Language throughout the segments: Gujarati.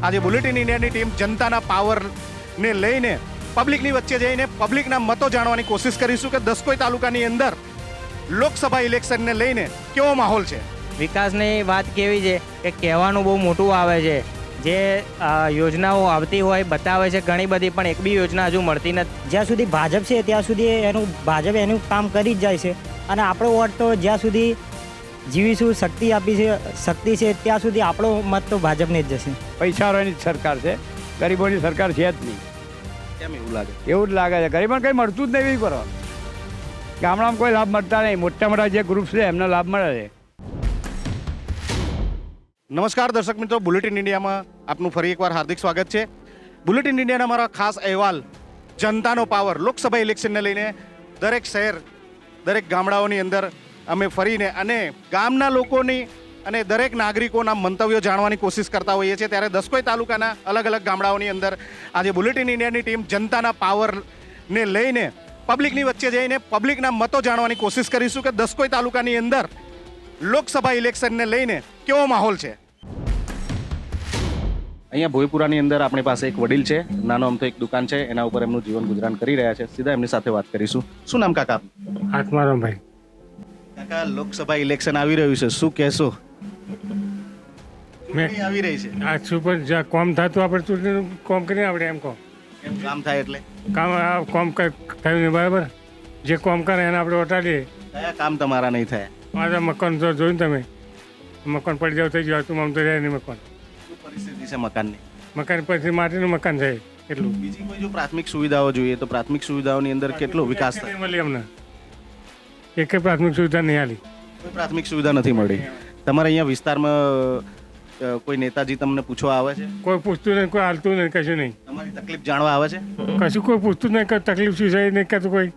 આજે બુલેટિન ઇન્ડિયાની ટીમ જનતાના પાવરને લઈને પબ્લિકની વચ્ચે જઈને પબ્લિકના મતો જાણવાની કોશિશ કરીશું કે દસકોઈ તાલુકાની અંદર લોકસભા ઇલેક્શનને લઈને કેવો માહોલ છે? વિકાસની વાત કેવી છે કે કહેવાનું બહુ મોટું આવે છે. જે યોજનાઓ આવતી હોય બતાવે છે ઘણી બધી પણ એક બી યોજના હજુ મળતી નથી. જ્યાં સુધી ભાજપ છે ત્યાં સુધી એનું ભાજપ એનું કામ કરી જ જાય છે. અને આપણો વોટ તો જ્યાં સુધી જીવીશું શક્તિ આપી છે શક્તિ છે ત્યાં સુધી આપણો મત તો ભાજપને જ જશે. પૈસાવાળાની જ સરકાર છે. ગરીબોની સરકાર છે જ નહીં. કેમ એવું લાગે? એવું જ લાગે છે. ગરીબોને કંઈ મળતું જ નહીં કરો. ગામડામાં કોઈ લાભ મળતા નહીં. મોટા મોટા જે ગ્રુપ છે એમને લાભ મળે છે. નમસ્કાર દર્શક મિત્રો બુલેટિન ઇન્ડિયામાં આપનું ફરી એકવાર હાર્દિક સ્વાગત છે. બુલેટિન ઇન્ડિયાના મારા ખાસ અહેવાલ જનતાનો પાવર લોકસભા ઇલેક્શનને લઈને દરેક શહેર દરેક ગામડાઓની અંદર અમે ફરીને અને ગામના લોકોની અને દરેક નાગરિકોના મંતવ્યો જાણવાની કોશિશ કરતા હોઈએ છીએ. ત્યારે દસકોઈ તાલુકાના અલગ અલગ ગામડાઓની અંદર આજે બુલેટિન ઇન્ડિયાની ટીમ જનતાના પાવરને લઈને પબ્લિકની વચ્ચે જઈને પબ્લિકના મતો જાણવાની કોશિશ કરીશું કે દસકોઈ તાલુકાની અંદર લોકસભા ઇલેક્શનને લઈને કેવો માહોલ છે? અહીંયા ભોયપુરાની અંદર આપણી પાસે એક વડીલ છે. નાનો અમથો એક દુકાન છે. એના ઉપર એમનું જીવન ગુજરાન કરી રહ્યા છે. સીધા એમની સાથે વાત કરીશું. શું નામ કાકા? આત્મારામભાઈ કાકા લોકસભા ઇલેક્શન આવી રહ્યું છે. શું કહેશો? ચૂંટણી આવી રહી છે. આ સુપર જ્યાં કોમ થતું આપણે ચૂંટણીનું કોમ કરીને આપણે એમ કહો એમ કામ થાય એટલે. કામ આ કોમ કંઈક થયું નહીં બરાબર? જે કોમ કરે એને આપણે ઓટાડીએ કયા કામ તમારા નહીં થાય? મારા મકાન તો જોયું ને તમે? મકાન પડી જાવ થઈ ગયો તું આમ તો રહે નહીં મકાન. શું પરિસ્થિતિ છે મકાનની? મકાન પછી માટીનું મકાન છે એટલું. બીજી કોઈ જો પ્રાથમિક સુવિધાઓ જોઈએ તો પ્રાથમિક સુવિધાઓની અંદર કેટલો વિકાસ થાય? મળી અમને? એક પ્રાથમિક સુવિધા નહીં આલી. કોઈ પ્રાથમિક સુવિધા નથી મળી. તમારે અહીંયા વિસ્તારમાં કોઈ નેતાજી તમને પૂછવા આવે છે? કોઈ પૂછતું નહીં કોઈ હાલતું નહીં કશું નહીં. તમારી તકલીફ જાણવા આવે છે? કશું કોઈ પૂછતું નહીં કોઈ તકલીફ શું છે નહીં કહેતું કોઈ.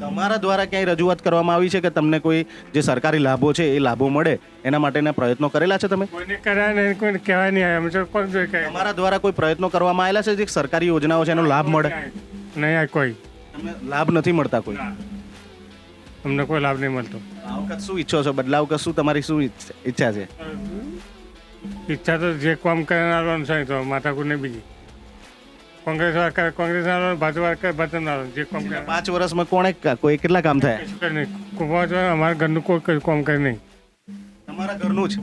તમારા દ્વારા ક્યાંય રજૂઆત કરવામાં આવી છે કે તમને કોઈ જે સરકારી લાભો છે એ લાભો મળે? એના માટેના પ્રયત્નો કરેલા છે તમે? કોઈને કરાય નહીં કોઈને કહેવાય નહીં અમે કોણ જોઈ કહે તમારા દ્વારા કોઈ પ્રયત્નો કરવામાં આવેલા છે જે સરકારી યોજનાઓ છે એનો લાભ મળે? નહીં કોઈ. તમને લાભ નથી મળતા કોઈ? અમને કોઈ લાભ નહીં મળતો. આ વખત શું ઈચ્છો છો? બદલાવ કે શું તમારી શું ઈચ્છા છે? ઈચ્છા તો જે કામ કરનારવાનું છે તો માથાકૂટ નહીં બીજી. કોંગ્રેસ વાળા કોંગ્રેસના ભાજપ વાળા કરે ભાજપ વાળા જે કામ કરે. પાંચ વર્ષમાં કોણે કોઈ કેટલા કામ થયા? નહીં. કોઈ અમારા ઘરનું કોઈ કામ કરે નહીં. તમારા ઘરનું જ?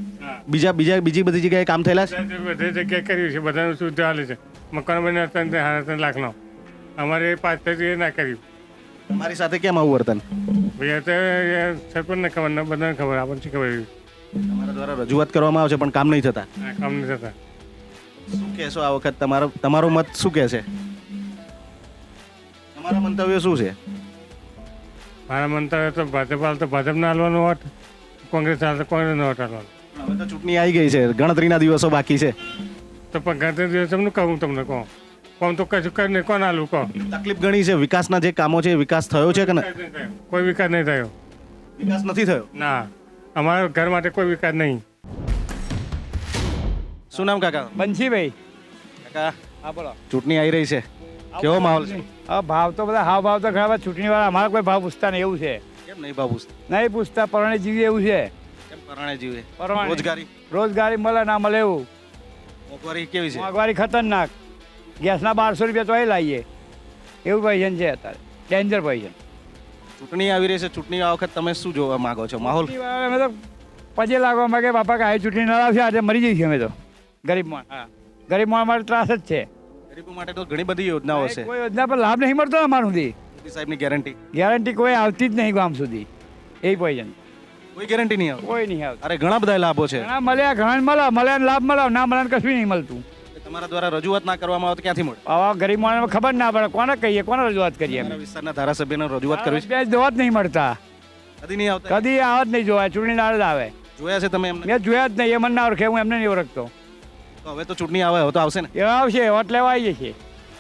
બીજા બીજા બીજી બધી જગ્યાએ કામ થયેલા છે? બધી જગ્યાએ કર્યું છે બધાનું શું હાલે છે. મકાન બને ત્રણ સાડા ત્રણ લાખનો. અમારે પાંચ એ ના કર્યું. તમારી સાથે કેમ આવું વર્તન? ભાઈ તો સરપંચને ખબર ને બધાને ખબર આપણને ખબર. તમારા દ્વારા રજૂઆત કરવામાં આવશે પણ કામ નહીં થતા. કામ નહીં થતા. શું કહેશો આ વખત? તમારો તમારો મત શું કહે છે તમારા મંતવ્ય શું છે? મારા મંતવ્ય તો ભાજપ હાલ તો ભાજપને હાલવાનું વોટ કોંગ્રેસ હાલ તો કોંગ્રેસનો વોટ હાલવાનો. હવે તો ચૂંટણી આવી ગઈ છે ગણતરીના દિવસો બાકી છે. તો પણ ગણતરી દિવસ તમને કહું તમને કહું. કોમ તો કશું કરી નહીં કોણ હાલું કહો? તકલીફ ઘણી છે વિકાસના જે કામો છે એ વિકાસ થયો છે કે ના કોઈ વિકાસ નહીં થયો. વિકાસ નથી થયો? ના. અમારા ઘર માટે કોઈ વિકાસ નહીં. શું નામ કાકા? બંછીભાઈ કાકા હા બોલો. ચૂંટણી આવી રહી છે. કેવો માહોલ છે? હા ભાવ તો બધા હાવ ભાવ તો ઘણા બધા ચૂંટણી ચૂંટણીવાળા અમારા કોઈ ભાવ પૂછતા નહીં એવું છે. કેમ નહીં બાબુ નહીં પૂછતા પરણે જીવી એવું છે. કેમ પરણે જીવે? રોજગારી? રોજગારી મળે ના મળે એવું. મોંઘવારી કેવી છે? મોંઘવારી ખતરનાક. ગેસના બારસો રૂપિયા તો એ લાવીએ. એવું પોઝિશન છે અત્યારે. ડેન્જર પોઝિશન ચૂંટણી આવી રહી છે. ચૂંટણી આ વખત તમે શું જોવા માંગો છો? માહોલ? અમે તો પજે લાગવા માંગે બાપા કે આ ચૂંટણી ના લાવશે આજે મરી જઈશું અમે તો. ગરીબ માણ ગરીબ માણ માટે ત્રાસ જ છે. ગરીબો માટે તો ઘણી બધી યોજનાઓ છે. કોઈ યોજના પર લાભ નહીં મળતો અમારું સુધી. મોદી સાહેબની ગેરંટી? ગેરંટી કોઈ આવતી જ નહીં ગામ સુધી. એ પોઈઝન. કોઈ ગેરંટી નહીં આવે કોઈ નહીં અરે ઘણા બધા લાભો છે. ઘણા મળ્યા ઘણા મળ્યા. મળ્યા લાભ મળ્યા ના મળ્યા કશું નહીં મળતું. તમારા દ્વારા રજૂઆત ના કરવામાં આવે તો ક્યાંથી મળે? આવા ગરીબ માણસને ખબર ના પડે. કોને કહીએ? કોને રજૂઆત કરીએ અમે તમારા વિસ્તારના ધારાસભ્યને રજૂઆત કરવી છે. બે જોવા જ નહીં મળતા. કદી નહીં આવતા? કદી આવત નહીં જોવાય. ચૂંટણી દાડે જ આવે. જોયા છે તમે એમને? મેં જોયા જ નહીં. એ મને ના ઓળખે હું એમને નહીં ઓળખતો. તો હવે તો ચૂંટણી આવે હવે તો આવશે ને? એ આવશે વોટ લેવા આવી જશે.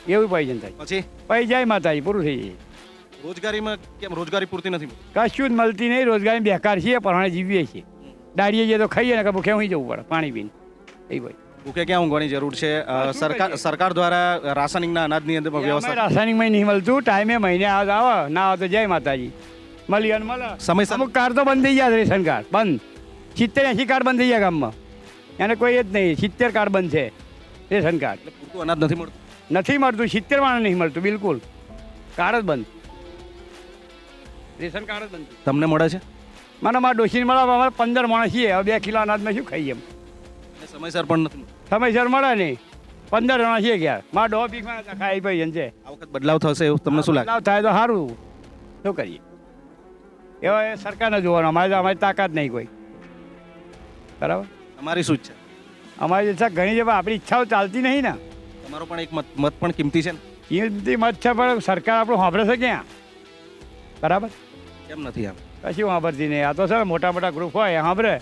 એવું પોઈઝન થાય. પછી? પછી જાય માતાજી પૂરું થઈ જાય. રોજગારીમાં કેમ? રોજગારી પૂરતી નથી મળતી? કશું જ મળતી નહીં. રોજગારી બેકાર છીએ પરણે જીવીએ છીએ. દાડીએ જઈએ તો ખાઈએ ને કે ભૂખે હું જવું પડે પાણી પીને. એ ભાઈ ભૂખે ક્યાં ઊંઘવાની જરૂર છે? સરકાર સરકાર દ્વારા રાસાયણિકના અનાજની અંદર વ્યવસ્થા રાસાયણિકમાં નહીં મળતું. ટાઈમે મહિને આવે આવે. ના આવે તો જય માતાજી. મળી અને મળે. સમયસર અમુક કાર્ડ તો બંધ થઈ ગયા રેશન કાર્ડ બંધ. સિત્તેર એંશી કાર્ડ બંધ થઈ ગયા ગામમાં. એને કોઈ જ નહીં. સિત્તેર કાર્ડ બંધ છે. રેશન કાર્ડ પૂરતું અનાજ નથી મળતું? નથી મળતું. સિત્તેર માણસ નહીં મળતું. બિલકુલ. કાર્ડ જ બંધ. રેશન કાર્ડ જ બંધ તમને મળે છે? મને મારા ડોશીને મળે. પંદર માણસ છીએ. હવે બે કિલો અનાજમાં શું ખાઈએ એમ. સમયસર પણ નથી. સમયસર મળે નહીં. પંદર જણા છીએ ગયા મારા ડો પીકમાં ખાઈ ભાઈ છે આ વખત બદલાવ થશે એવું તમને શું લાગે? બદલાવ થાય તો સારું. શું કરીએ? એવા એ સરકારને જોવાનું. અમારે તો અમારી તાકાત નહીં કોઈ. બરાબર? તમારી શું છે અમારી ઈચ્છા ઘણી છે પણ આપણી ઈચ્છાઓ ચાલતી નહીં ને. તમારો પણ એક મત મત પણ કિંમતી છે ને? કિંમતી મત છે પણ સરકાર આપણું સાંભળે છે ક્યાં? બરાબર? કેમ નથી આમ? કશું સાંભળતી નહીં. આ તો છે મોટા મોટા ગ્રુપ હોય સાંભળે.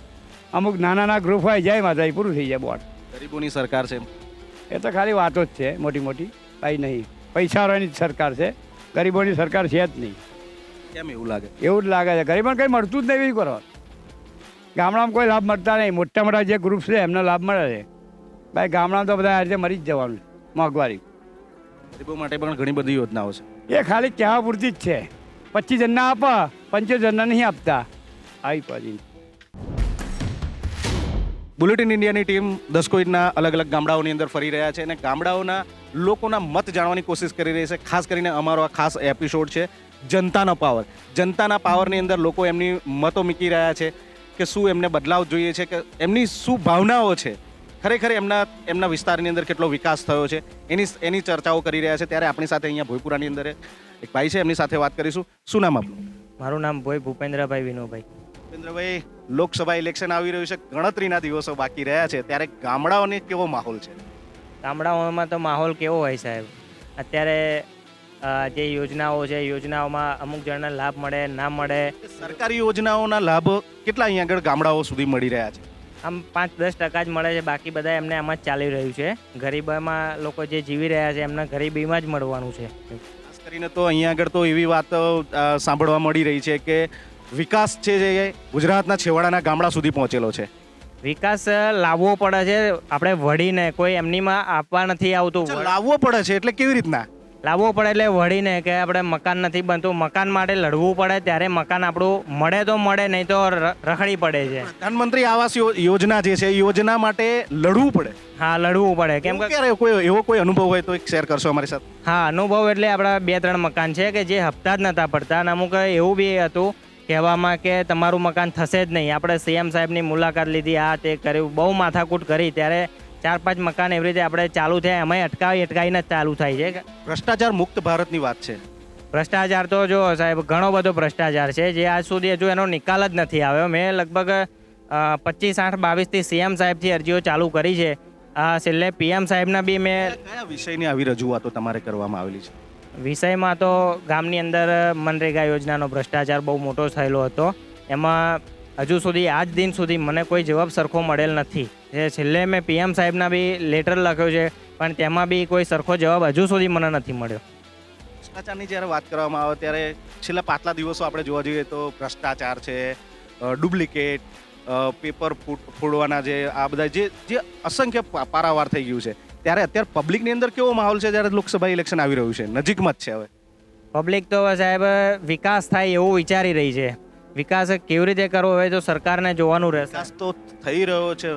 અમુક નાના નાના ગ્રુપ હોય જાય માતા પૂરું થઈ જાય બોર્ડ ગરીબોની સરકાર છે એ તો ખાલી વાતો જ છે મોટી મોટી. કંઈ નહીં. પૈસાવાળાની જ સરકાર છે. ગરીબોની સરકાર છે જ નહીં. કેમ એવું લાગે? એવું જ લાગે છે. ગરીબોને કંઈ મળતું જ નહીં કરો ગામડામાં કોઈ લાભ મળતા નહીં. મોટા મોટા જે ગ્રુપ છે એમને લાભ મળે છે. ભાઈ ગામડામાં તો બધા આ રીતે મરી જ જવાનું મોંઘવારી. ગરીબો માટે પણ ઘણી બધી યોજનાઓ છે. એ ખાલી કહેવા પૂરતી જ છે. પચીસ જણના આપે પંચોતેર જણના નહીં આપતા. આવી પછી બુલેટિન ઇન્ડિયાની ટીમ દસકોઈના અલગ અલગ ગામડાઓની અંદર ફરી રહ્યા છે અને ગામડાઓના લોકોના મત જાણવાની કોશિશ કરી રહી છે, ખાસ કરીને અમારો આ ખાસ એપિસોડ છે, જનતાનો પાવર જનતાના પાવરની અંદર લોકો એમની મતો મૂકી રહ્યા છે કે શું એમને બદલાવ જોઈએ છે, કે એમની શું ભાવનાઓ છે. ખરેખર એમના એમના વિસ્તારની અંદર કેટલો વિકાસ થયો છે, એની એની ચર્ચાઓ કરી રહ્યા છે. ત્યારે આપણી સાથે અહીંયા ભોયપુરાની અંદર એક ભાઈ છે, એમની સાથે વાત કરીશું. શું નામ આપણું મારું નામ ભોય ભૂપેન્દ્રભાઈ વિનોભાઈ. ભૂપેન્દ્રભાઈ લોકસભા ઇલેક્શન આવી રહ્યું છે. ગણતરીના દિવસો બાકી રહ્યા છે. ત્યારે ગામડાઓને કેવો માહોલ છે? ગામડાઓમાં તો માહોલ કેવો હોય સાહેબ? અત્યારે જે યોજનાઓ છે યોજનાઓમાં અમુક જણને લાભ મળે ના મળે. સરકારી યોજનાઓના લાભ કેટલા અહીંયા આગળ ગામડાઓ સુધી મળી રહ્યા છે? આમ પાંચ દસ ટકા જ મળે છે. બાકી બધા એમને આમ જ ચાલી રહ્યું છે. ગરીબમાં લોકો જે જીવી રહ્યા છે એમને ગરીબીમાં જ મળવાનું છે. ખાસ કરીને તો અહીંયા આગળ તો એવી વાત સાંભળવા મળી રહી છે કે વિકાસ છે જે ગુજરાતના છેવાડાના ગામડા સુધી પહોંચેલો છે. વિકાસ લાવવો પડે છે. આપણે વળીને કોઈ એમનીમાં આપવા નથી આવતું. લાવવો પડે છે એટલે કેવી રીતના? લાવવો પડે એટલે વળીને કે આપણે મકાન નથી બનતું. મકાન માટે લડવું પડે. ત્યારે મકાન આપણું મળે તો મળે નહીં તો રખડી પડે છે. પ્રધાનમંત્રી આવાસ યોજના જે છે એ યોજના માટે લડવું પડે. હા લડવું પડે. કેમ કે કોઈ એવો કોઈ અનુભવ હોય તો એક શેર કરશો અમારી સાથે? હા અનુભવ એટલે આપણા બે ત્રણ મકાન છે કે જે હપ્તા જ નતા પડતા. અને અમુક એવું બી હતું કહેવામાં કે તમારું મકાન થશે જ નહીં. આપણે સીએમ સાહેબની મુલાકાત લીધી આ તે કર્યું બહુ માથાકૂટ કરી. ત્યારે ચાર પાંચ મકાન એવી રીતે આપણે ચાલુ થયા એમાંય અટકાવી અટકાવીને જ ચાલુ થાય છે. ભ્રષ્ટાચાર મુક્ત ભારતની વાત છે. ભ્રષ્ટાચાર તો જો સાહેબ ઘણો બધો ભ્રષ્ટાચાર છે. જે આજ સુધી હજુ એનો નિકાલ જ નથી આવ્યો. મેં લગભગ પચીસ આઠ બાવીસથી સીએમ સાહેબથી અરજીઓ ચાલુ કરી છે. આ છેલ્લે પીએમ સાહેબના બી મેં કયા વિષયની આવી રજૂઆતો તમારે કરવામાં આવેલી છે? વિષયમાં તો ગામની અંદર મનરેગા યોજનાનો ભ્રષ્ટાચાર બહુ મોટો થયેલો હતો. એમાં હજુ સુધી, આજ દિન સુધી મને કોઈ જવાબ સરખો મળેલ નથી. જે છેલ્લે મેં પીએમ સાહેબના બી લેટર લખ્યો છે, પણ તેમાં બી કોઈ સરખો જવાબ હજુ સુધી મને નથી મળ્યો. ભ્રષ્ટાચારની જ્યારે વાત કરવામાં આવે, ત્યારે છેલ્લા પાછલા દિવસો આપણે જોવા જઈએ તો ભ્રષ્ટાચાર છે ડુપ્લિકેટ પેપર ફોડવાના જે આ બધા જે જે અસંખ્ય પારાવાર થઈ ગયું છે. ત્યારે અત્યારે પબ્લિકની અંદર કેવો માહોલ છે જ્યારે લોકસભા ઇલેક્શન આવી રહ્યું છે? નજીકમાં જ છે હવે. પબ્લિક તો સાહેબ વિકાસ થાય એવું વિચારી રહી છે. વિકાસ કેવી રીતે કરવો હવે તો સરકારને જોવાનું રહેશે. તો થઈ રહ્યો છે.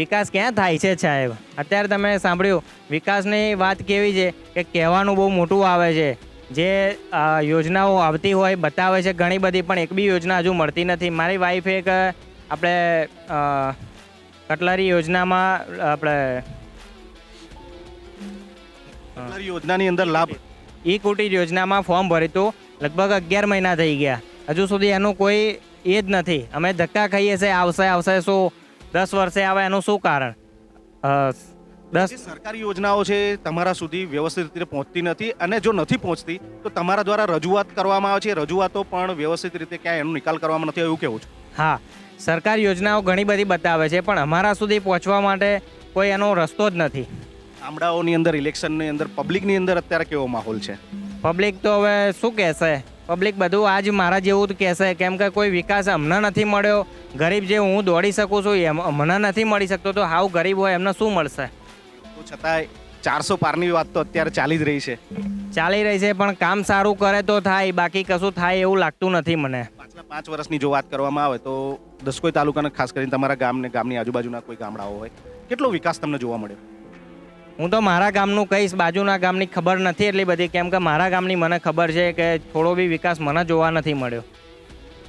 વિકાસ ક્યાં થાય છે સાહેબ? અત્યારે તમે સાંભળ્યું વિકાસની વાત કેવી છે કે કહેવાનું બહુ મોટું આવે છે. જે યોજનાઓ આવતી હોય બતાવે છે ઘણી બધી પણ એક બી યોજના હજુ મળતી નથી. મારી વાઈફ એક આપણે કટલરી યોજનામાં આપણે યોજનાની અંદર લાભ. ઈ કુટીર યોજનામાં ફોર્મ ભર્યું હતું લગભગ અગિયાર મહિના થઈ ગયા. હજુ સુધી એનું કોઈ એ જ નથી. અમે ધક્કા ખાઈએ છીએ આવશે આવશે શું? દસ વર્ષે આવે એનું શું કારણ? દસ સરકારી યોજનાઓ છે તમારા સુધી વ્યવસ્થિત રીતે પહોંચતી નથી અને જો નથી પહોંચતી તો તમારા દ્વારા રજૂઆત કરવામાં આવે છે. રજૂઆતો પણ વ્યવસ્થિત રીતે ક્યાંય એનો નિકાલ કરવામાં નથી. એવું કેવું છે? હા. સરકાર યોજનાઓ ઘણી બધી બતાવે છે પણ અમારા સુધી પહોંચવા માટે કોઈ એનો રસ્તો જ નથી. ગામડાઓની અંદર ઇલેક્શનની અંદર પબ્લિકની અંદર અત્યારે કેવો માહોલ છે? પબ્લિક તો હવે શું કહેશે? પબ્લિક બધું આજ મારા જેવું જ કહેશે. કેમ કે કોઈ વિકાસ હમણાં નથી મળ્યો. ગરીબ જે હું દોડી શકું છું એમ હમણાં નથી મળી શકતો. તો હાવ ગરીબ હોય એમને શું મળશે? તો છતાંય ચારસો પારની વાત તો અત્યારે ચાલી જ રહી છે. ચાલી રહી છે પણ કામ સારું કરે તો થાય. બાકી કશું થાય એવું લાગતું નથી મને. પાછલા પાંચ વર્ષની જો વાત કરવામાં આવે તો દસકોઈ તાલુકાના ખાસ કરીને તમારા ગામને ગામની આજુબાજુના કોઈ ગામડાઓ હોય કેટલો વિકાસ તમને જોવા મળ્યો? હું તો મારા ગામનું કહીશ બાજુના ગામની ખબર નથી એટલી બધી. કેમ કે મારા ગામની મને ખબર છે કે થોડો બી વિકાસ મને જોવા નથી મળ્યો.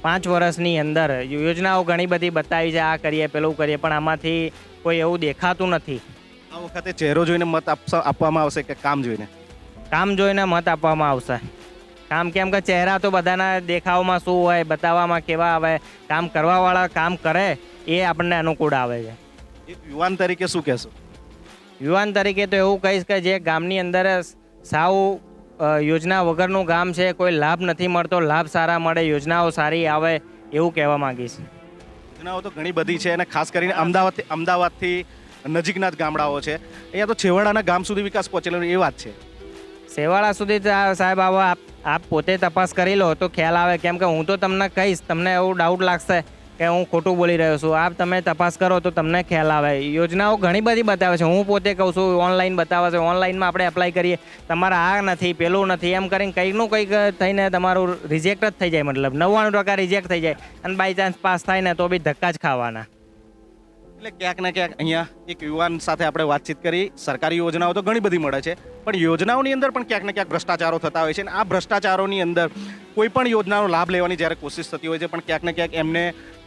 પાંચ વર્ષની અંદર યોજનાઓ ઘણી બધી બતાવી છે આ કરીએ પેલું કરીએ પણ આમાંથી કોઈ એવું દેખાતું નથી. આ વખતે ચહેરો જોઈને મત આપવામાં આવશે કે કામ જોઈને? કામ જોઈને મત આપવામાં આવશે. કામ કેમ કે ચહેરા તો બધાના દેખાવમાં શું હોય બતાવવામાં કેવા આવે કામ કરવાવાળા કામ કરે એ આપણને અનુકૂળ આવે છે. એક યુવાન તરીકે શું કહેશો? યુવાન તરીકે તો એવું કહીશ કે જે ગામની અંદર સાવ યોજના વગરનું ગામ છે કોઈ લાભ નથી મળતો લાભ સારા મળે યોજનાઓ સારી આવે એવું કહેવા માંગીશ. યોજનાઓ તો ઘણી બધી છે અને ખાસ કરીને અમદાવાદથી અમદાવાદથી નજીકના જ ગામડાઓ છે. અહીંયા તો છેવાડાના ગામ સુધી વિકાસ પહોંચેલો એ વાત છે. સેવાળા સુધી સાહેબ આવો આપ આપ પોતે તપાસ કરી લો તો ખ્યાલ આવે. કેમ કે હું તો તમને કહીશ તમને એવું ડાઉટ લાગશે કે હું ખોટું બોલી રહ્યો છું. આપ તમે તપાસ કરો તો તમને ખ્યાલ આવે. યોજનાઓ ઘણી બધી બતાવે છે. હું પોતે કહું છું, ઓનલાઈન બતાવે છે. ઓનલાઈનમાં આપણે એપ્લાય કરીએ. તમારે આ નથી, પેલું નથી. એમ કરીને કંઈકનું કંઈક થઈને તમારું રિજેક્ટ જ થઈ જાય. મતલબ નવ્વાણું ટકા રિજેક્ટ થઈ જાય. અને બાય ચાન્સ પાસ થાય ને તો બી ધક્કા જ ખાવાના. એટલે ક્યાંક ને ક્યાંક અહીંયા એક યુવાન સાથે આપણે વાતચીત કરી. સરકારી યોજનાઓ તો ઘણી બધી મળે છે. પણ યોજનાઓની અંદર પણ ક્યાંક ને ક્યાંક ભ્રષ્ટાચારો થતા હોય છે. અને આ ભ્રષ્ટાચારોની અંદર કોઈ પણ યોજનાનો લાભ લેવાની જ્યારે કોશિશ થતી હોય છે, પણ ક્યાંક ને ક્યાંક એમને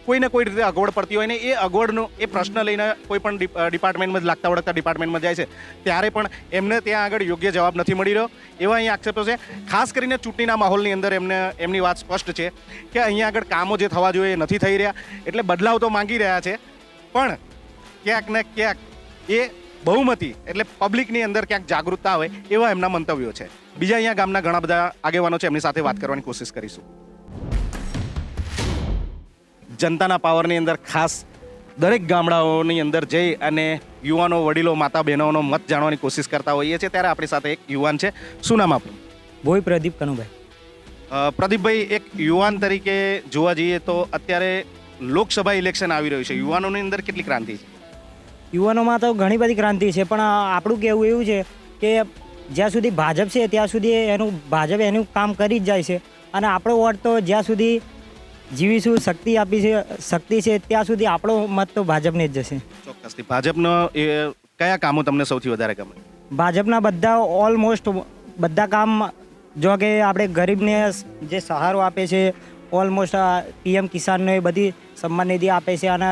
કોઈને કોઈ રીતે અગવડ પડતી હોય ને એ અગવડનો, એ પ્રશ્ન લઈને કોઈ પણ ડિપાર્ટમેન્ટમાં જ લાગતા વળગતા ડિપાર્ટમેન્ટમાં જાય છે. ત્યારે પણ એમને ત્યાં આગળ યોગ્ય જવાબ નથી મળી રહ્યો. એવા અહીંયા આક્ષેપો છે. ખાસ કરીને ચૂંટણીના માહોલની અંદર એમને, એમની વાત સ્પષ્ટ છે કે અહીંયા આગળ કામો જે થવા જોઈએ એ નથી થઈ રહ્યા. એટલે બદલાવ તો માંગી રહ્યા છે. પણ ક્યાંક ને ક્યાંક એ બહુમતી એટલે પબ્લિકની અંદર ક્યાંક જાગૃતતા આવે એવા એમના મંતવ્યો છે. બીજા અહીંયા ગામના ઘણા બધા આગેવાનો છે. એમની સાથે વાત કરવાની કોશિશ કરીશું. જનતાના પાવરની અંદર ખાસ દરેક ગામડાઓની અંદર જઈ અને યુવાનો વડીલો માતા બહેનોનો મત જાણવાની કોશિશ કરતા હોઈએ છીએ. ત્યારે આપણી સાથે એક યુવાન છે. શું નામ આપણું ભોઈ પ્રદીપ કનુભાઈ. પ્રદીપભાઈ એક યુવાન તરીકે જોવા જઈએ તો અત્યારે લોકસભા ઇલેક્શન આવી રહ્યું છે. યુવાનોની અંદર કેટલી ક્રાંતિ છે? યુવાનોમાં તો ઘણી બધી ક્રાંતિ છે પણ આપણું કહેવું એવું છે કે જ્યાં સુધી ભાજપ છે ત્યાં સુધી એનું ભાજપ એનું કામ કરી જ જાય છે. અને આપણો વોટ તો જ્યાં સુધી જીવીશું શક્તિ આપી છે શક્તિ છે ત્યાં સુધી આપણો મત તો ભાજપને જ જશે. ચોક્કસથી. ભાજપનો એ કયા કામો તમને સૌથી વધારે ગમે? ભાજપના બધા ઓલમોસ્ટ બધા કામ જો કે આપણે ગરીબને જે સહારો આપે છે ઓલમોસ્ટ પીએમ કિસાનને એ બધી સન્માન નિધિ આપે છે અને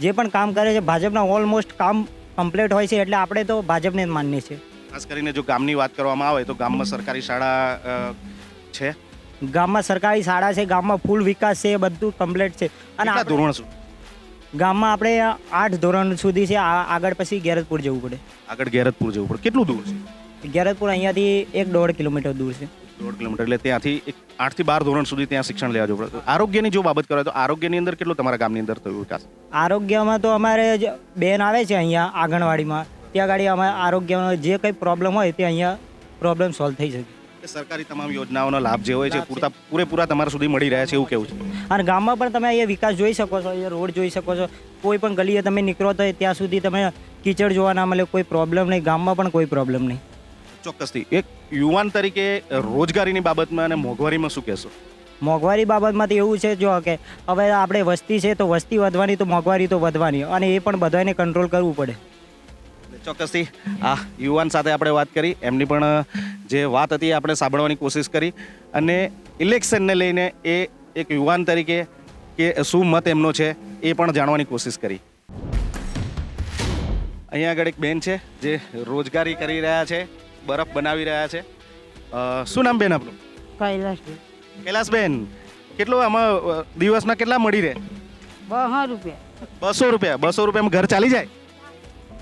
જે પણ કામ કરે છે ભાજપના ઓલમોસ્ટ કામ કમ્પ્લીટ હોય છે એટલે આપણે તો ભાજપને જ માનીએ છીએ. ખાસ કરીને જો ગામની વાત કરવામાં આવે તો ગામમાં સરકારી શાળા છે. ગામમાં સરકારી શાળા છે ગામમાં ફૂલ વિકાસ છે બધું કમ્પ્લીટ છે. અને આ ધોરણ શું ગામમાં આપણે આઠ ધોરણ સુધી છે આ- આગળ પછી ગેરતપુર જવું પડે. આગળ ગેરતપુર જવું પડે. કેટલું દૂર છે? ગેરતપુર અહીંયાથી એક દોઢ કિલોમીટર દૂર છે. દોઢ કિલોમીટર એટલે ત્યાંથી એક આઠથી બાર ધોરણ સુધી ત્યાં શિક્ષણ લેવા જવું પડે. આરોગ્યની જો બાબત કરો તો આરોગ્યની અંદર કેટલું તમારા ગામની અંદર થયું વિકાસ? આરોગ્યમાં તો અમારે બેન આવે છે અહીંયા આંગણવાડીમાં. ત્યાં ગાડી અમારે આરોગ્યમાં જે કંઈ પ્રોબ્લેમ હોય તે અહીંયા પ્રોબ્લેમ સોલ્વ થઈ શકે. સરકારી તમામ યોજનાઓનો લાભ જે હોય છે પૂરતા પૂરેપૂરા તમારા સુધી મળી રહ્યા છે એવું કેવું છે. અને ગામમાં પણ તમે અહીંયા વિકાસ જોઈ શકો છો અહીંયા રોડ જોઈ શકો છો. કોઈ પણ ગલીએ તમે નીકળો તો ત્યાં સુધી તમે કીચડ જોવા ના મળે કોઈ પ્રોબ્લેમ નહીં. ગામમાં પણ કોઈ પ્રોબ્લેમ નહીં. ચોક્કસથી. એક યુવાન તરીકે રોજગારીની બાબતમાં અને મોંઘવારીમાં શું કહેશો? મોંઘવારી બાબતમાં તો એવું છે જો કે હવે આપણે વસ્તી છે તો વસ્તી વધવાની તો મોંઘવારી તો વધવાની. અને એ પણ બધાને કંટ્રોલ કરવું પડે. ચોક્કસથી. આ યુવાન સાથે આપણે વાત કરી. એમની પણ જે વાત હતી આપણે સાંભળવાની કોશિશ કરી અને ઇલેક્શનને લઈને એ એક યુવાન તરીકે કે શું મત એમનો છે એ પણ જાણવાની કોશિશ કરી. અહીંયા આગળ એક બેન છે જે રોજગારી કરી રહ્યા છે બરફ બનાવી રહ્યા છે. શું નામ બેન આપણું કૈલાસ કૈલાસબેન કેટલો આમાં દિવસના કેટલા મળી રહે? બસો રૂપિયા. બસો રૂપિયા બસો રૂપિયામાં ઘર ચાલી જાય?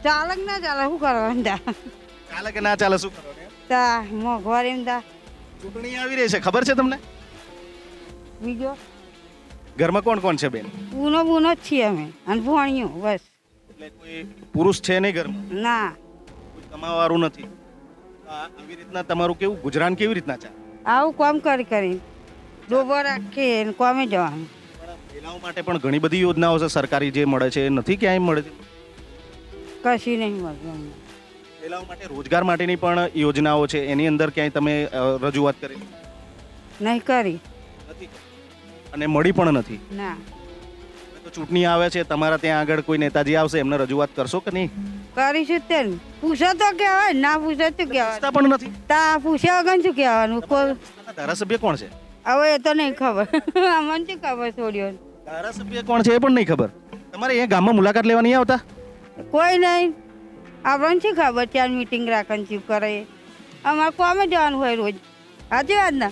ચાલે કે ના ચાલે શું કરવાનું ચાલે કે ના ચાલે શું કરવાનું? તા મોંઘવારી તા. ચૂંટણી આવી રહી છે ખબર છે તમને? બીજો? ઘરમાં કોણ કોણ છે બેન? પૂનો બુનો જ છીએ અમે અને ભણ્યું બસ. એટલે કોઈ પુરુષ છે નહીં ઘરમાં? ના. કોઈ કમાવાવાળું નથી. આ આવી રીતના તમારું કેવું? ગુજરાન કેવી રીતના ચાલે? આવું કામ કરી કરી. ડોબો રાખીએ ને કોમે જવાનું. પણ મહિલાઓ માટે પણ ઘણી બધી યોજનાઓ છે સરકારી જે મળે છે એ નથી ક્યાંય મળતી? કશી નહીં મળતું અમને. મહિલાઓ માટે રોજગાર માટેની પણ યોજનાઓ છે. એની અંદર ક્યાંય તમે અ, રજૂઆત કરી? નહીં કરી. નથી અને મળી પણ નથી? ના. તો ચૂંટણી આવે છે તમારા ત્યાં આગળ કોઈ નેતાજી આવશે એમને રજૂઆત કરશો કે નહીં? કરીશું તે ને. પૂછો તો કહેવાય ના પૂછો તો કહેવાય. પૂછતા પણ નથી? તા પૂછ્યા વગર શું કહેવાનું? કોઈ ધારાસભ્ય કોણ છે? હવે એ તો નહીં ખબર. અમને શું ખબર છોડ્યો? ધારાસભ્ય કોણ છે એ પણ નહીં ખબર? તમારે અહીંયા ગામમાં મુલાકાત લેવા નહીં આવતા? કોઈ નહીં. આપણને શું ખબર ત્યાં મીટિંગ રાખવાની શું કરે? અમારે કોમે જવાનું હોય રોજ. સાચી વાત ને?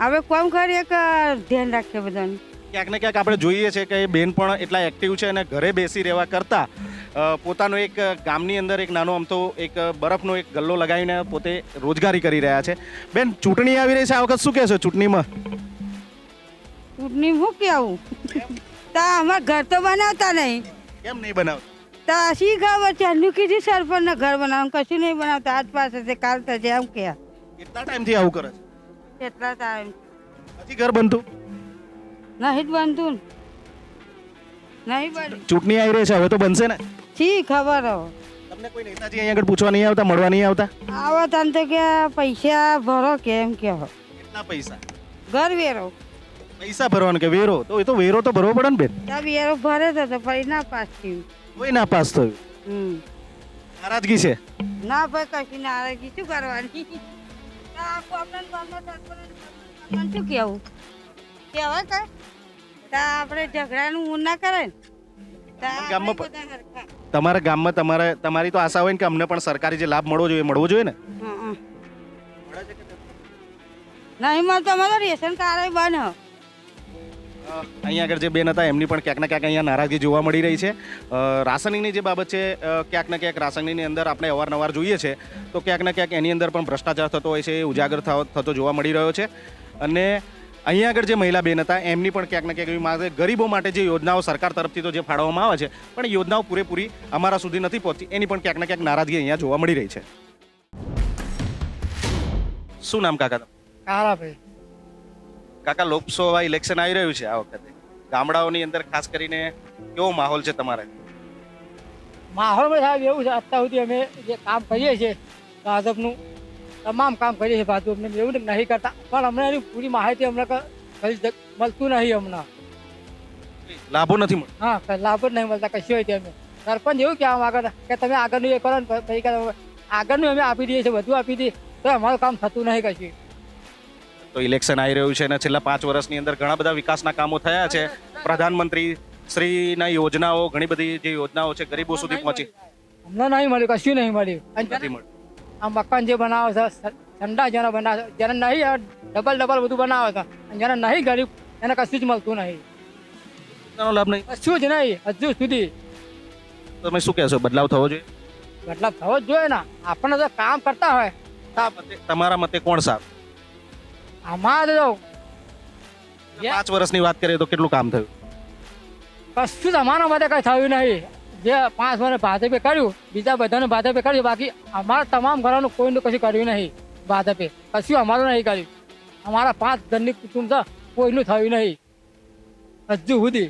આપણે કોમ કરીએ કે ધ્યાન રાખીએ બધાને? ક્યાંક ને ક્યાંક આપણે જોઈએ છે કે બેન પણ એટલા એક્ટિવ છે અને ઘરે બેસી રહેવા કરતાં પોતાનો એક ગામની અંદર એક નાનો આમ તો એક બરફનો એક ગલ્લો લગાવીને પોતે રોજગારી કરી રહ્યા છે. બેન ચૂંટણી આવી રહી છે. આ વખત શું કહેશો ચૂંટણીમાં? ચૂંટણી હું કહેવું તા અમારા ઘર તો બનાવતા નહીં. કેમ નહીં બનાવતા? તા શી ખબર છે. એનું કીધું સરપંચને ઘર બનાવ. કશું નહીં બનાવતા. આજ પાસે છે કાલ થશે એમ કે કેટલા ટાઈમથી આવું કરે છે? કેટલા ટાઈમ? હજી ઘર બનતું? નહીં જ બનતું. નહીં બન્યું ચૂંટણી આવી રહી છે હવે તો બનશે ને? શી ખબર હવે. તમને કોઈ નેતાજી અહીંયા આગળ પૂછવા નહીં આવતા મળવા નહીં આવતા? આવો તને તો કે પૈસા ભરો કે એમ કે કેટલા પૈસા? ઘર વેરો. પૈસા ભરવાનો કે વેરો? તો એ તો વેરો તો ભરવો પડે ને બેન. વેરો ભરે તો તો ફરી ના પાસ થયું કોઈ ના પાસ થયું? હમ. નારાજગી છે? ના ભાઈ કશી નારાજગી? શું કરવાની? શું કેવું કેવાય કઈ? તા આપણે ઝઘડાનું ઊન ના કરે ને. તમારા ગામમાં તમારે તમારી તો આશા હોય ને કે અમને પણ સરકારી જે લાભ મળવો જોઈએ મળવો જોઈએ ને. નહીં મળતો અમારો રેશન કાર્ડ હ. અહીંયા આગળ જે બેન હતા, એમની પણ ક્યાંક ને ક્યાંક અહીંયા નારાજગી જોવા મળી રહી છે. રાશનિંગની જે બાબત છે ક્યાંક ને ક્યાંક રાશનિંગની અંદર આપણે અવારનવાર જોઈએ છે, તો ક્યાંક ને ક્યાંક એની અંદર પણ ભ્રષ્ટાચાર થતો હોય છે, એ ઉજાગર થતો જોવા મળી રહ્યો છે. અને અહીંયા આગળ જે મહિલા બેન હતા, એમની પણ ક્યાંક ને ક્યાંક એવી માગે ગરીબો માટે જે યોજનાઓ સરકાર તરફથી તો જે ફાળવવામાં આવે છે, પણ યોજનાઓ પૂરેપૂરી અમારા સુધી નથી પહોંચતી, એની પણ ક્યાંક ને ક્યાંક નારાજગી અહીંયા જોવા મળી રહી છે. શું નામ કાકા તમારું? કાકા લોકસભા ઇલેક્શન આવી રહ્યું છે આ વખતે. ગામડાઓની અંદર ખાસ કરીને કેવો માહોલ છે તમારે? માહોલમાં સાહેબ એવું છે અત્યાર સુધી અમે જે કામ કરીએ છીએ ભાજપનું તમામ કામ કરીએ છીએ ભાજપને એવું નહીં કરતા. પણ અમને એની પૂરી માહિતી અમને મળતું નહીં હમણાં લાભો નથી મળતા? હા લાભ જ નહીં મળતા કશું હોય તે અમે. સરપંચ એવું કહેવા માંગે છે કે તમે આગળનું એ કરો ને આગળનું અમે આપી દઈએ છીએ બધું આપી દઈએ તો અમારું કામ થતું નહીં કશું. તો ઇલેક્શન આવી રહ્યું છે અને છેલ્લા પાંચ વર્ષની અંદર ઘણા બધા વિકાસના કામો થયા છે. પ્રધાનમંત્રી શ્રીના યોજનાઓ ઘણી બધી જે યોજનાઓ છે ગરીબો સુધી પહોંચી. હમણાં નહીં મળ્યું કશું નહીં મળ્યું. નથી મળ્યું. આ મકાન જે બનાવે છે ઠંડા જેને બનાવે છે જેને નહીં ડબલ ડબલ બધું બનાવે છે જેને નહીં ગરીબ એને કશું જ મળતું નહીં. યોજનાનો લાભ નહીં? કશું જ નહીં હજુ સુધી. તમે શું કહેશો બદલાવ થવો જોઈએ? બદલાવ થવો જ જોઈએ ને. આપણે તો કામ કરતા હોય. તમારા મતે કોણ સારું? અમારે જો પાંચ વર્ષની વાત કરીએ તો કેટલું કામ થયું? કશું અમારા માટે કઈ થયું નહીં. જે પાંચ વર્ષ ભાજપે કર્યું બીજા બધાને ભાજપે કર્યું બાકી અમારા તમામ ઘરોનું કોઈનું કશું કર્યું નહીં ભાજપે. કશું અમારું નહીં કર્યું. અમારા પાંચ ઘરની કુટુંબ છે કોઈનું થયું નહીં. હજુ સુધી.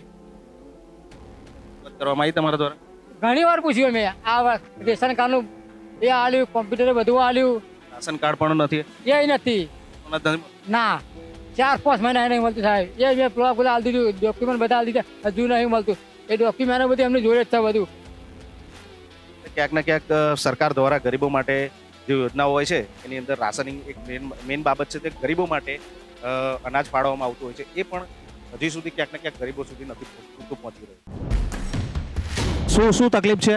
કરવામાં આવી તમારા દ્વારા? ઘણી વાર પૂછ્યું મેં આ રેશન કાર્ડનું એ આલ્યું કોમ્પ્યુટર બધું આલ્યું. રાશન કાર્ડ પણ નથી. એ નથી. ના ચાર પાંચ મહિના નહીં મળતું સાહેબ. એ મેં પ્લોટ બધા હાલ દીધું ડોક્યુમેન્ટ બધા હાલ દીધા હજુ નહીં મળતું. એ ડોક્યુમેન્ટ બધું એમની જોડે જ છે બધું. ક્યાંક ને ક્યાંક સરકાર દ્વારા ગરીબો માટે જે યોજનાઓ હોય છે એની અંદર રાશનિંગ એક મેન મેન બાબત છે તે ગરીબો માટે અનાજ ફાળવવામાં આવતું હોય છે. એ પણ હજી સુધી ક્યાંક ને ક્યાંક ગરીબો સુધી નથી પૂરતું પહોંચી રહ્યું શું શું તકલીફ છે?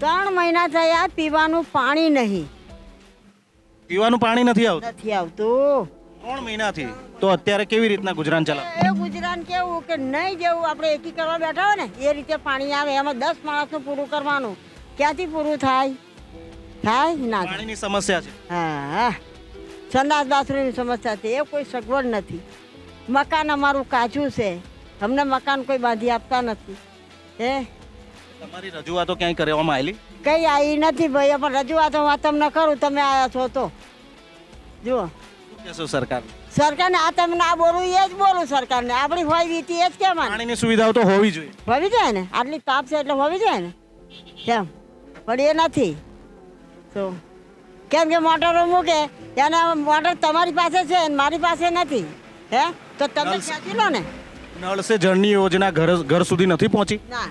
ત્રણ મહિના થયા પીવાનું પાણી નહીં. પીવાનું પાણી નથી આવતું? નથી આવતું. ત્રણ મહિનાથી. તો અત્યારે કેવી રીતના ગુજરાન ચલાવે? એ ગુજરાન કેવું કે નહીં જેવું આપણે એકી કરવા બેઠા હોય ને એ રીતે પાણી આવે. એમાં દસ માણસનું પૂરું કરવાનું. ક્યાંથી પૂરું થાય? થાય ના પાણીની સમસ્યા છે. હા સંડાસ બાથરૂમની સમસ્યા છે. એ કોઈ સગવડ નથી. મકાન અમારું કાચું છે. અમને મકાન કોઈ બાંધી આપતા નથી. હે? તમારી રજૂઆતો ક્યાંય કરવામાં આવેલી? કઈ આવી નથી ભાઈ. પણ રજૂઆતો હું તમને કરું તમે આવ્યા છો તો. જુઓ. સરકાર સરકારને? આ તમને આ બોલું એ જ બોલું સરકારને. આપણી હોય વીતી એ જ કેમ પાણીની સુવિધાઓ તો હોવી જોઈએ. હોવી જાય ને? આટલી તાપ છે એટલે હોવી જાય ને? કેમ? પણ એ નથી. તો કેમ કે મોટરો મૂકે એને મોટર તમારી પાસે છે ને મારી પાસે નથી. હે? તો તમે ખેંચી લો ને. નળ સે જળની યોજના ઘર ઘર સુધી નથી પહોંચી? ના.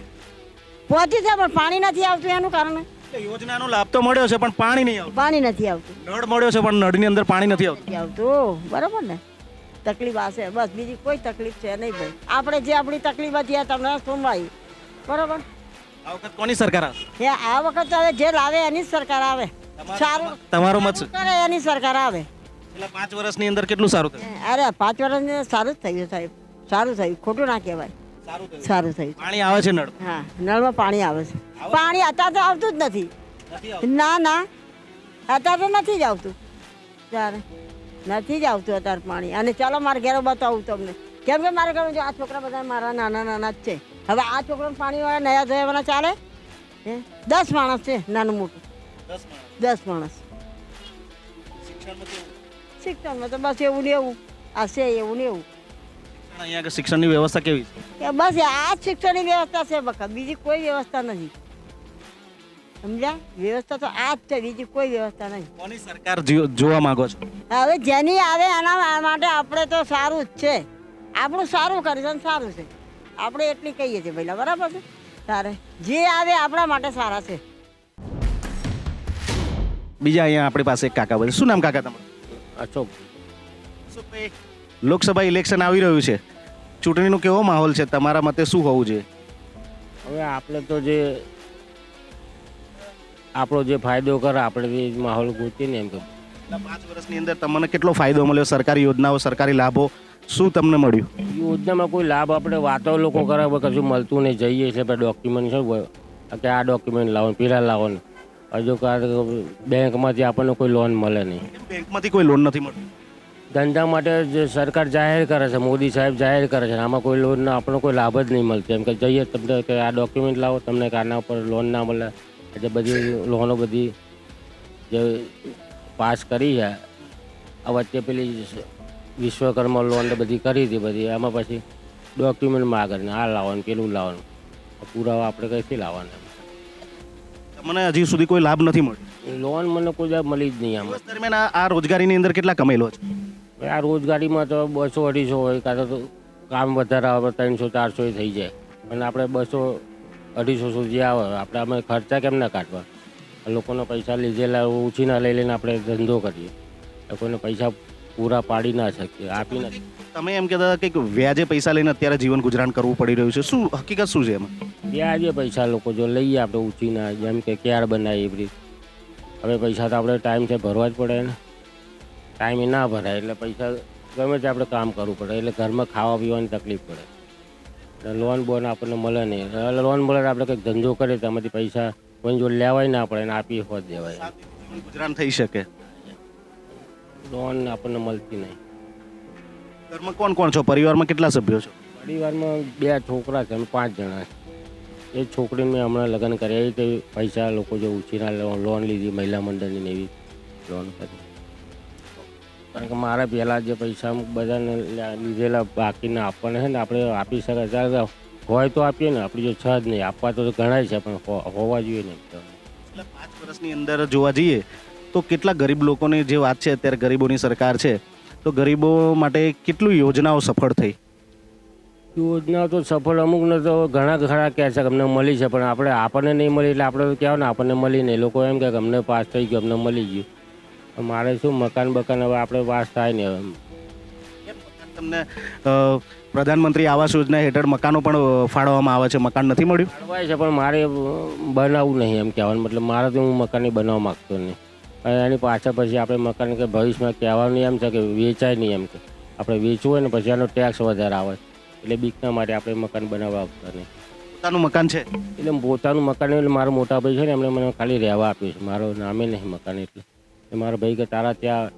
પહોંચી છે પણ પાણી નથી આવતું એનું કારણ? યોજનાનો લાભ તો મળ્યો છે પણ પાણી નહીં આવતું. પાણી નથી આવતું. નળ મળ્યો છે પણ નળની અંદર પાણી નથી આવતું. નથી આવતું. બરાબર ને? તકલીફ આ છે બસ બીજી કોઈ તકલીફ છે નહીં ભાઈ. આપણે જે આપણી તકલીફ હતી આ તમને સુનવાઈ બરાબર? આ વખત કોની સરકાર આવશે? એ આ વખત હવે જે લાવે એની જ સરકાર આવે. સારું. તમારો મત શું? કરે એની સરકાર આવે. છેલ્લા પાંચ વર્ષની અંદર કેટલું સારું થયું? અરે પાંચ વર્ષની સારું જ થયું સાહેબ. સારું થયું. ખોટું ના કહેવાય. સારું થયું. પાણી આવે છે નળ? હા નળમાં પાણી આવે છે. પાણી અત્યારે તો આવતું જ નથી. ના ના. અત્યારે તો નથી જ આવતું. ત્યારે નથી જ આવતું અત્યારે પાણી. અને ચાલો મારે ઘેરો બતાવું તમને. કેમ કે મારે ઘરે જો આ છોકરા બધા મારા નાના નાના જ છે. હવે આ છોકરાને પાણીવાળા નયા ધોયાવાના ચાલે? હે? દસ માણસ છે નાનું મોટું. દસ માણસ. શિક્ષણમાં તો બસ એવું ને એવું. આ છે એવું ને એવું. અહીંયા આગળ શિક્ષણની વ્યવસ્થા કેવી છે? કે બસ આ જ શિક્ષણની વ્યવસ્થા છે બકા બીજી કોઈ વ્યવસ્થા નથી. સમજ્યા? વ્યવસ્થા તો આ જ છે બીજી કોઈ વ્યવસ્થા નહીં કોની સરકાર જોવા માંગો છો? હવે જેની આવે એના માટે આપણે તો સારું જ છે. આપણું સારું કરે છે અને સારું છે. આપણે એટલી કહીએ છીએ પહેલાં બરાબર છે? તારે જે આવે આપણા માટે સારા છે. બીજા અહીંયા આપણી પાસે એક કાકા બોલે શું નામ કાકા તમારું? અશોક. અશોકભાઈ, લોકસભા ઇલેક્શન આવી રહ્યું છે. ચૂંટણીનો કેવો માહોલ છે? તમારા મતે શું હોવું જોઈએ? હવે આપણે તો જે આપણો જે ફાયદો કરે આપણે માહોલ માહોલ ગોતીને એમ કે પાંચ વર્ષની અંદર તમને કેટલો ફાયદો મળ્યો? સરકારી યોજનાઓ સરકારી લાભો શું તમને મળ્યું? યોજનામાં કોઈ લાભ આપણે વાતો લોકો કરે કશું મળતું નહીં. જઈએ એટલે પણ ડોક્યુમેન્ટ શું કે આ ડોક્યુમેન્ટ લાવો ને પેલા લાવો ને. હજુ કાર્ડ બેંકમાંથી આપણને કોઈ લોન મળે નહીં. કેમ બેંકમાંથી કોઈ લોન નથી મળતી. ધંધા માટે જે સરકાર જાહેર કરે છે મોદી સાહેબ જાહેર કરે છે આમાં કોઈ લોન આપણો કોઈ લાભ જ નહીં મળતો. એમ કે જઈએ તમને કે આ ડોક્યુમેન્ટ લાવો તમને કે આના ઉપર લોન ના મળે. એટલે બધી લોનો બધી જે પાસ કરી છે આ વચ્ચે પેલી વિશ્વકર્મા લોન બધી કરી હતી બધી. એમાં પછી ડોક્યુમેન્ટ માગે ને આ લાવવાનું પેલું લાવવાનું. પુરાવા આપણે કઈથી લાવવાના? મને હજી સુધી કોઈ લાભ નથી મળ્યો? લોન મને કોઈ મળી જ નહીં આમાં. દરમિયાન આ- રોજગારીની અંદર કેટલા કમેલો છે? આ રોજગારીમાં તો બસો અઢીસો હોય કાં તો કામ વધારે આવે ત્રણસો ચારસો થઈ જાય. અને આપણે બસો અઢીસો સુધી આવે આપણે અમે ખર્ચા કેમ ના કાઢવા? લોકોનો પૈસા લીધેલા ઉછીના લઈ લઈને આપણે ધંધો કરીએ. લોકોને પૈસા પૂરા પાડી ના શકીએ આપી ના તમે એમ કહેતા હતા કે વ્યાજે પૈસા લઈને અત્યારે જીવન ગુજરાન કરવું પડી રહ્યું છે. શું હકીકત શું છે એમાં? વ્યાજે પૈસા લોકો જો લઈએ આપણે ઉછીના જેમ કે ક્યાર બનાવીએ એવી રીતે. હવે પૈસા તો આપણે ટાઈમ છે ભરવા જ પડે ને. ટાઈમે ના ભરાય એટલે પૈસા ગમે તે આપણે કામ કરવું પડે એટલે ઘરમાં ખાવા પીવાની તકલીફ પડે. એટલે લોન બોન આપણને મળે નહીં. એટલે લોન મળે આપણે કંઈક ધંધો કરીએ તો એમાંથી પૈસા કોઈ જોડે લેવાય ના પડે અને આપી હોત દેવાય. ગુજરાન થઈ શકે? લોન આપણને મળતી નહીં. ઘરમાં કોણ કોણ છો? પરિવારમાં કેટલા સભ્યો છો? પરિવારમાં બે છોકરા છે અમે પાંચ જણા છે. એ છોકરીને મેં હમણાં લગ્ન કર્યા. એ તે પૈસા લોકો જે ઉછીના લોન લીધી મહિલા મંડળની એવી લોન કરી. કારણ કે મારા પહેલાં જે પૈસા અમુક બધાને લીધેલા બાકીને આપવાના છે ને આપણે આપી શકાય. હોય તો આપીએ ને આપણી જો છ જ નહીં. આપવા તો ઘણાય છે પણ હોવા જોઈએ ને પાંચ વર્ષની અંદર જોવા જઈએ તો કેટલા ગરીબ લોકોની જે વાત છે અત્યારે ગરીબોની સરકાર છે તો ગરીબો માટે કેટલું યોજનાઓ સફળ થઈ? યોજના તો સફળ અમુકને તો ઘણા ઘણા કહે છે કે અમને મળી છે પણ આપણે આપણને નહીં મળી એટલે આપણે તો કહેવાય ને આપણને મળી નહીં. લોકો એમ કહે કે અમને પાસ થઈ ગયું અમને મળી ગયું. મારે શું મકાન બકાન હવે આપણે વાસ થાય ને હવે. તમને પ્રધાનમંત્રી આવાસ યોજના હેઠળ મકાનો પણ ફાળવવામાં આવે છે? મકાન નથી મળ્યું? ફાળવાય છે પણ મારે બનાવવું નહીં એમ કહેવાનું. મતલબ મારે તો હું મકાન બનાવવા માગતો નહીં. અને એની પાછળ પછી આપણે મકાન કે ભવિષ્યમાં કહેવાનું એમ છે કે વેચાય નહીં એમ કે. આપણે વેચવું હોય ને પછી એનો ટેક્સ વધારે આવે. એટલે બીકના માટે આપણે મકાન બનાવવા આવતા નહીં. પોતાનું મકાન છે? એટલે પોતાનું મકાન એટલે મારો મોટા ભાઈ છે ને એમણે મને ખાલી રહેવા આપ્યું છે. મારો નામે નહીં મકાન એટલે. મારા ભાઈ કે તારા ત્યાં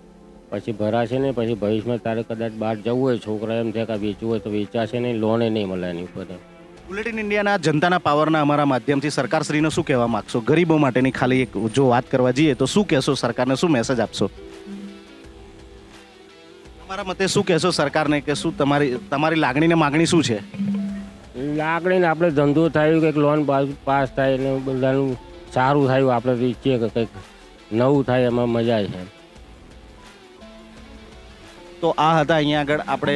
પછી ભરાશે ને પછી ભવિષ્યમાં તારે કદાચ બહાર જવું હોય છોકરા એમ થાય કે વેચવું હોય તો વેચાશે નહીં લોને નહીં મળે એની ઉપર બુલેટ બુલેટિન ઇન્ડિયાના જનતાના પાવરના અમારા માધ્યમથી સરકારશ્રીને શું કહેવા માગશો? ગરીબો માટેની ખાલી એક જો વાત કરવા જઈએ તો શું કહેશો? સરકારને શું મેસેજ આપશો? તમારા મતે શું કહેશો સરકારને કે શું તમારી તમારી લાગણીને માગણી શું છે? લાગણીને આપણે ધંધો થયું કંઈક લોન પાસ થાય ને બધાનું સારું થયું આપણે ઈચ્છીએ કે કંઈક નવું થાય એમાં મજા છે. તો આ હતા અહીંયા આગળ આપણે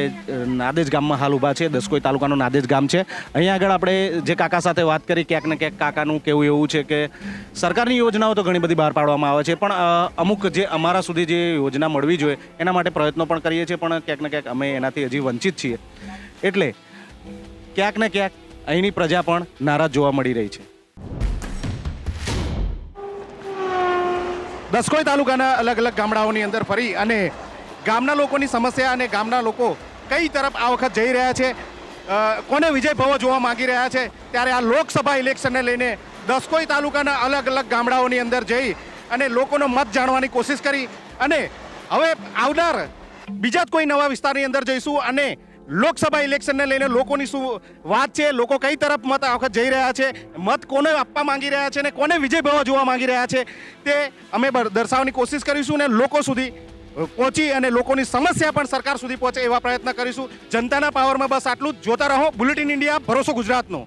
નાદેજ ગામમાં હાલ ઊભા છે, દસકોઈ તાલુકાનું નાદેજ ગામ છે. અહીંયા આગળ આપણે જે કાકા સાથે વાત કરી, ક્યાંક ને ક્યાંક કાકાનું કેવું એવું છે કે સરકારની યોજનાઓ તો ઘણી બધી બહાર પાડવામાં આવે છે, પણ અમુક જે અમારા સુધી જે યોજના મળવી જોઈએ, એના માટે પ્રયત્નો પણ કરીએ છીએ, પણ ક્યાંક ને ક્યાંક અમે એનાથી હજી વંચિત છીએ. એટલે ક્યાંક ને ક્યાંક અહીંની પ્રજા પણ નારાજ જોવા મળી રહી છે. દસકોઈ તાલુકાના અલગ અલગ ગામડાઓની અંદર ફરી અને ગામના લોકોની સમસ્યા અને ગામના લોકો કઈ તરફ આ વખત જઈ રહ્યા છે? કોને વિજય ભવો જોવા માંગી રહ્યા છે? ત્યારે આ લોકસભા ઇલેક્શનને લઈને દસકોઈ તાલુકાના અલગ અલગ ગામડાઓની અંદર જઈ અને લોકોનો મત જાણવાની કોશિશ કરી અને હવે આવનાર બીજા જ કોઈ નવા વિસ્તારની અંદર જઈશું અને લોકસભા ઇલેક્શનને લઈને લોકોની શું વાત છે? લોકો કઈ તરફ મત આ વખત જઈ રહ્યા છે? મત કોને આપવા માંગી રહ્યા છે ને કોને વિજય ભવા જોવા માંગી રહ્યા છે? તે અમે દર્શાવવાની કોશિશ કરીશું ને લોકો સુધી પહોંચી અને લોકોની સમસ્યા પણ સરકાર સુધી પહોંચે એવા પ્રયત્ન કરીશું. જનતાના પાવરમાં બસ આટલું જ. જોતા રહો. બુલેટિન ઇન્ડિયા ભરોસો ગુજરાતનો.